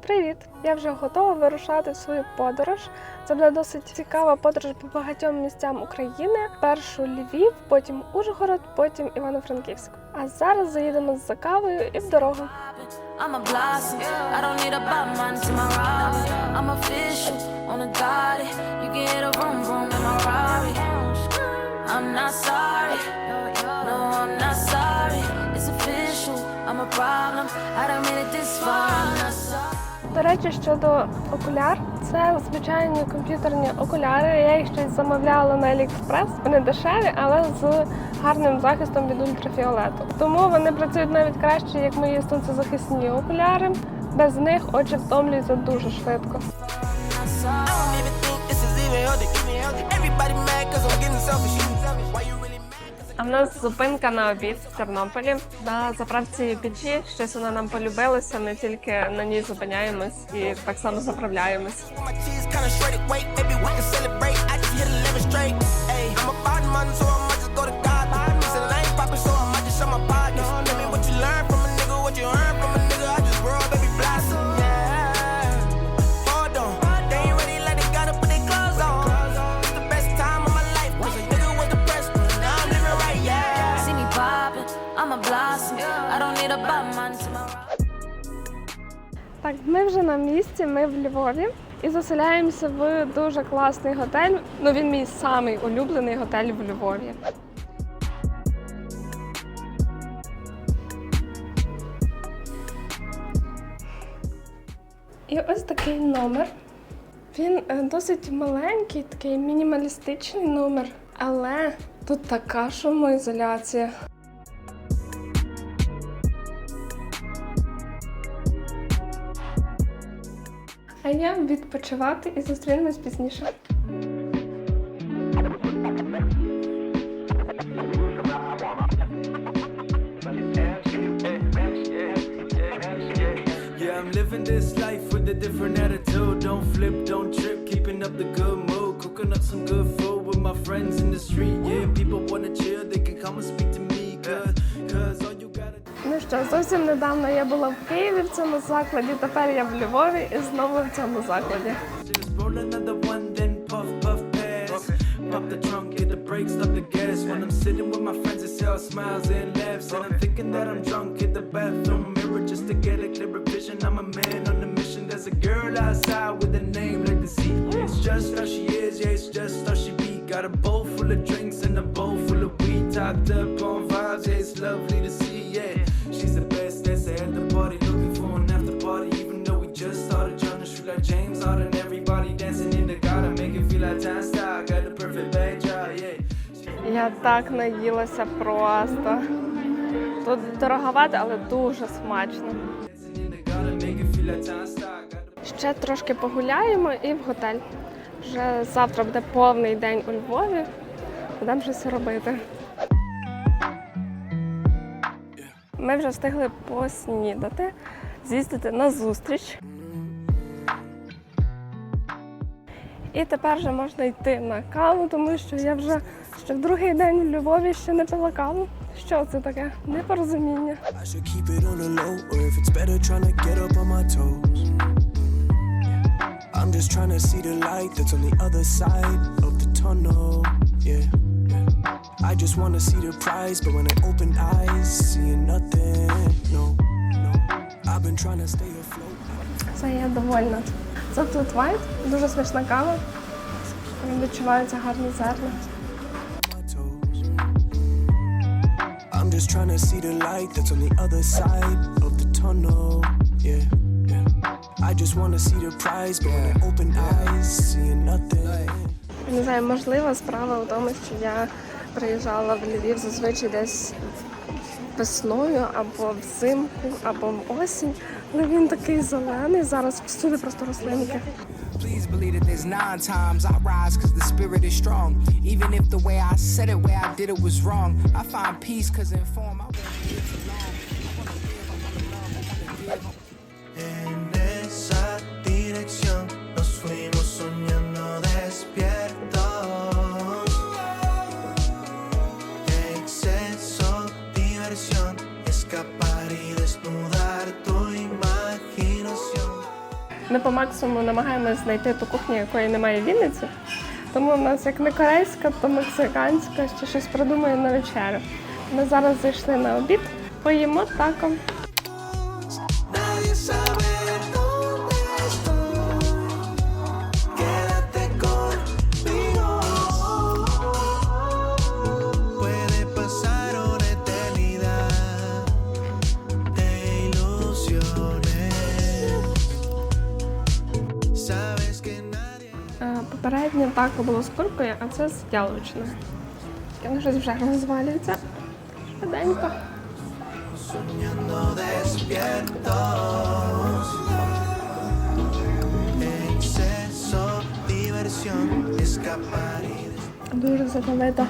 Привіт! Я вже готова вирушати в свою подорож. Це буде досить цікава подорож по багатьом місцям України. Першу Львів, потім Ужгород, потім Івано-Франківськ. А зараз заїдемо за кавою і в дорогу. I'm a blossom. I don't need a Batman to my Robin. I'm official on a Gotti. You can a vroom vroom in my Rari. I'm not sorry. No, I'm not sorry. It's official. I'm a problem. I done made it this far. До речі, щодо окуляр, це звичайні комп'ютерні окуляри. Я їх щось замовляла на AliExpress. Вони дешеві, але з гарним захистом від ультрафіолету. Тому вони працюють навіть краще, як мої сонцезахисні окуляри. Без них очі втомлюються дуже швидко. Everybody mad cause I'm getting selfish. А в нас зупинка на обід в Тернополі на заправці печі. Щось вона нам полюбилася. Ми тільки на ній зупиняємось і так само заправляємось. Місці, ми в Львові і заселяємося в дуже класний готель. Ну він мій самий улюблений готель в Львові. І ось такий номер. Він е, досить маленький, такий мінімалістичний номер, але тут така шумоізоляція. А я відпочивати і зустрінемось пізніше. Yeah, I'm living this life with a different attitude. Don't flip, don't trip, keeping up the good mood. Cooking up some good food with my friends in the street. Yeah, people wanna Ну зовсім недавно я була в Києві в цьому закладі. Тепер я в Львові і знову в цьому закладі. Pop the trunk, hit the brakes, stop the gas. When I'm sitting with my friends, it's all smiles and laughs. And I'm thinking that I'm drunk, hit the bathroom mirror just to get a clearer vision. I'm a man on a mission. There's a girl outside with a name like the sea. It's just how she is, yeah, it's just how she be. Got a bowl full of drinks and a bowl full of weed. Topped up Я так наїлася просто. Тут дороговато, але дуже смачно. Ще трошки погуляємо і в готель. Вже завтра буде повний день у Львові. Будемо щось робити. Ми вже встигли поснідати, з'їздити на зустріч. І тепер вже можна йти на каву, тому що я вже ще в другий день в Львові ще не пила каву. Що це таке? Непорозуміння. I'm just trying to see the light that's on the other side of the tunnel. Yeah. I just want to see the prize, but when I open eyes, seeing nothing. No, no. I've been trying to stay afloat. Це я довольна. Це тут White, дуже смачна кава. Відчуваються гарні зерна. just trying to see the light that's on the other side of the tunnel. Yeah, yeah. I just want to see the prize, but when I open eyes, seeing nothing. Не знаю, можливо, справа в тому, що я приїжджала в Львів зазвичай десь весною або взимку, або в осінь. Але він такий зелений. Зараз всюди просто рослинки. Please believe that there's nine times I rise cause the spirit is strong. Even if the way I said it, way I did it was wrong. I find peace cause in form I won't live too long. I wanna live, I wanna love, I wanna give. ми по максимуму намагаємось знайти ту кухню, якої немає в Вінниці. Тому в нас як не корейська, то мексиканська, ще щось придумаємо на вечерю. Ми зараз зайшли на обід, поїмо тако. Попереднє тако було з куркою, а це з яловичиною. Воно щось вже розвалюється. Швиденько. Дуже задовито.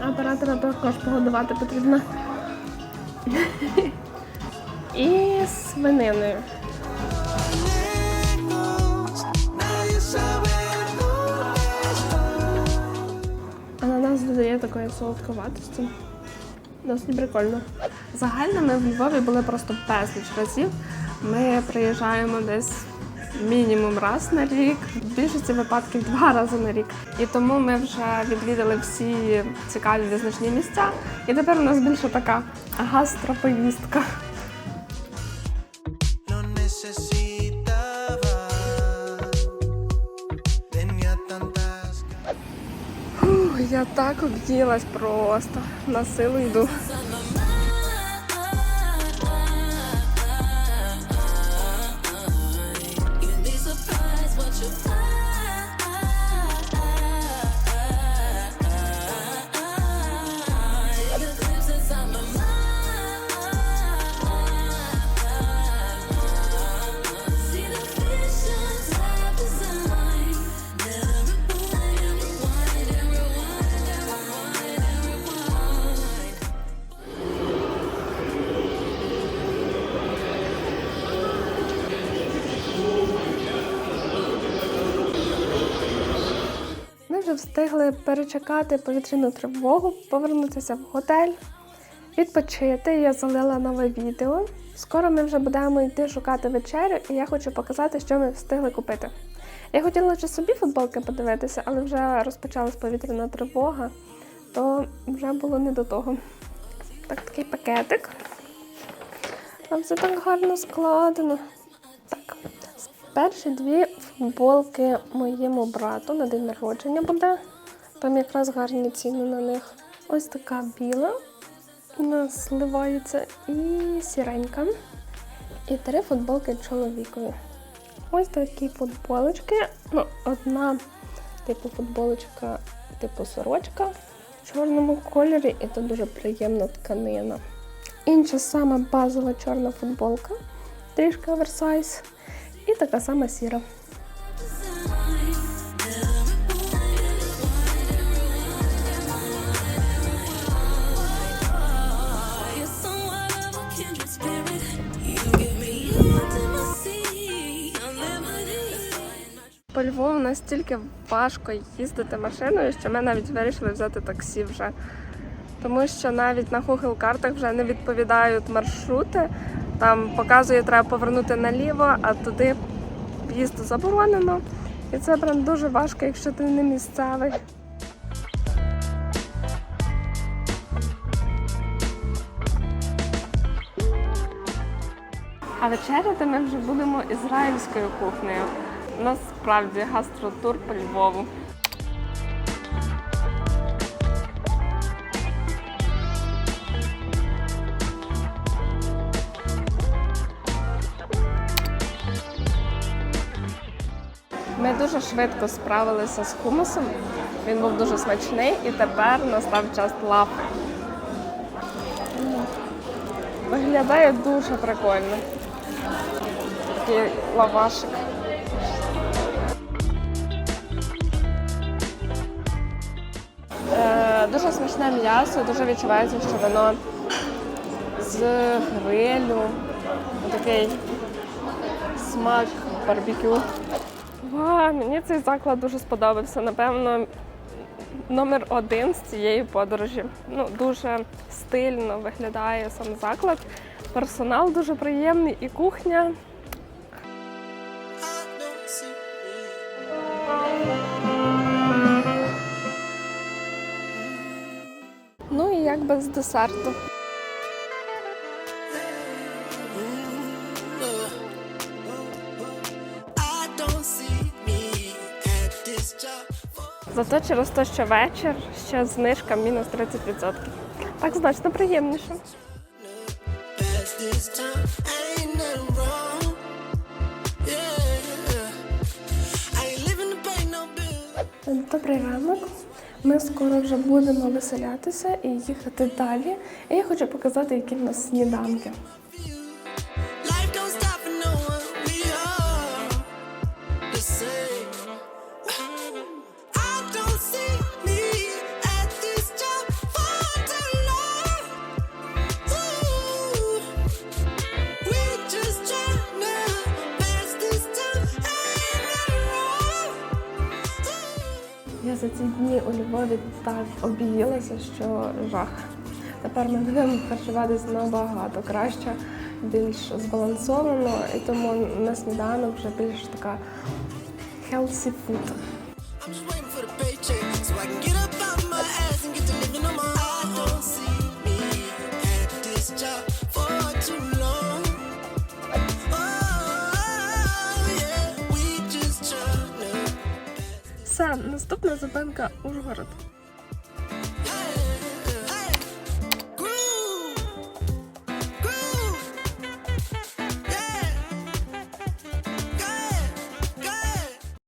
А Оператора також погодувати потрібно. І свининою. Ананас додає такої солодковатості. Досить прикольно. Загально ми в Львові були просто безліч разів. Ми приїжджаємо десь мінімум раз на рік, в більшості випадків два рази на рік. І тому ми вже відвідали всі цікаві визначні місця. І тепер у нас більше така гастропоїздка. Necesitaba. Tenía tantas Ух, я так обділась просто. На силу йду. Вже встигли перечекати повітряну тривогу, повернутися в готель, відпочити. Я залила нове відео. Скоро ми вже будемо йти шукати вечерю, і я хочу показати, що ми встигли купити. Я хотіла лише собі футболки подивитися, але вже розпочалась повітряна тривога, то вже було не до того. Так, такий пакетик. Там все так гарно складено. Перші дві футболки моєму брату на день народження буде. Там якраз гарні ціни на них. Ось така біла. У нас зливається і сіренька. І три футболки чоловікові. Ось такі футболочки. Ну, одна типу футболочка, типу сорочка в чорному кольорі, і тут дуже приємна тканина. Інша сама базова чорна футболка, трішки оверсайз. І така сама сіра. По Львову настільки важко їздити машиною, що ми навіть вирішили взяти таксі вже. Тому що навіть на Google картах вже не відповідають маршрути. Там показує, треба повернути наліво, а туди в'їзд заборонено. І це прям дуже важко, якщо ти не місцевий. А вечеряти ми вже будемо ізраїльською кухнею. Насправді гастротур по Львову. Ми дуже швидко справилися з хумусом. Він був дуже смачний і тепер настав час лапи. Виглядає дуже прикольно. Такий лавашик. Е, дуже смачне м'ясо, дуже відчувається, що воно з грилю. Такий смак барбекю. Вау, мені цей заклад дуже сподобався. Напевно, номер один з цієї подорожі. Ну дуже стильно виглядає сам заклад. Персонал дуже приємний і кухня. Ну і як без десерту. Зато через те, що вечір ще знижка мінус 30%. Так значно приємніше. Добрий ранок. Ми скоро вже будемо веселятися і їхати далі. І я хочу показати, які в нас сніданки. За ці дні у Львові так об'їлася, що жах. Тепер ми будемо харчуватися набагато краще, більш збалансовано, і тому на сніданок вже більш така healthy food. Все, наступна зупинка Ужгород.